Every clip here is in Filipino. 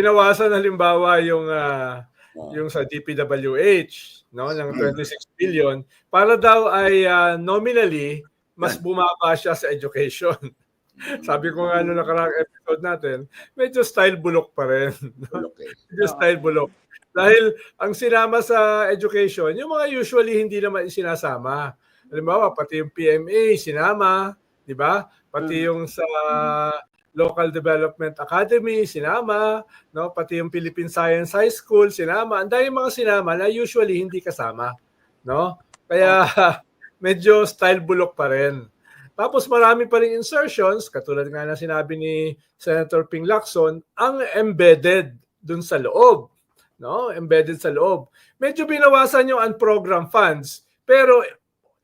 binawasan halimbawa yung Oo. yung sa DPWH no ng 26 billion para daw ay ah, nominally mas bumaba siya sa education. Sabi ko nga nung nakaraang episode natin, medyo style bulok pa rin. no? Okay. Medyo style bulok. Dahil ang sinama sa education, yung mga usually hindi naman sinasama. Halimbawa, pati yung PMA sinama, di ba? Pati yung sa Local Development Academy sinama, no? Pati yung Philippine Science High School sinama. Ang dami mga sinama na usually hindi kasama, no? Kaya medyo style bulok pa rin. Tapos marami pa rin insertions, katulad nga na sinabi ni Senator Ping Lacson, ang embedded dun sa loob. No? Embedded sa loob. Medyo binawasan yung unprogrammed funds, pero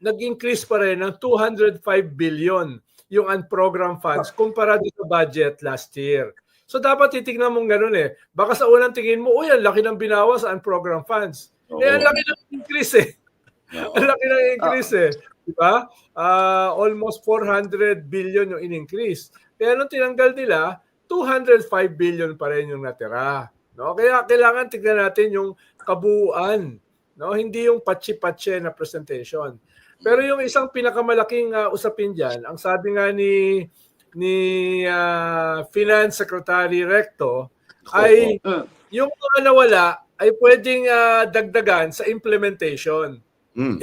nag-increase pa rin ng 205 billion yung unprogrammed funds kumpara sa budget last year. So dapat titignan mong ganun eh. Baka sa unang tingin mo, uy, ang laki ng binawas sa unprogrammed funds. Oo. Eh, ang laki ng increase eh. Oo. Ang laki ng increase eh. Di ba? Ah, almost 400 billion yung in-increase. Kaya nung tinanggal nila, 205 billion pa rin yung natira. No? Kaya kailangan tignan natin yung kabuuan. No? Hindi yung patsi-patsi na presentation. Pero yung isang pinakamalaking ah, usapin diyan, ang sabi nga ni ni ah, Finance Secretary Recto ay Oo. yung mga nawala ay pwedeng ah, dagdagan sa implementation. Mm.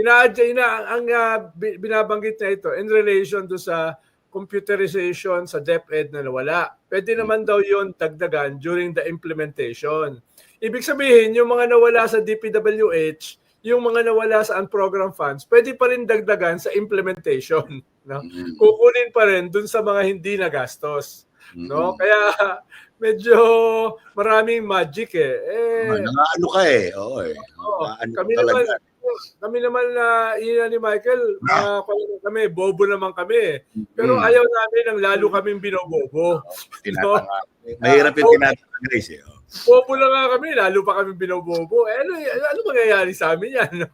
Ina, ina ang ah, bi- binabanggit na ito in relation to sa computerization sa DepEd na nawala. Pwede naman daw yon dagdagan during the implementation. Ibig sabihin, yung mga nawala sa DPWH, yung mga nawala sa unprogrammed funds, pwede pa rin dagdagan sa implementation. No? Mm. Kukunin pa rin dun sa mga hindi nagastos. No? Kaya medyo maraming magic eh. eh ano ka eh. Oo eh. Oo. Ano kami talaga. naman kami naman na ina ni Michael, kuya kami, bobo naman kami. Pero Mm. ayaw namin ng lalo kaming binobobo. Tinatanga. Mahirap yung tinatanga guys eh. Oh. Bobo lang nga kami, lalo pa kami binobobo. Eh, ano, ano mangyayari sa amin yan? no?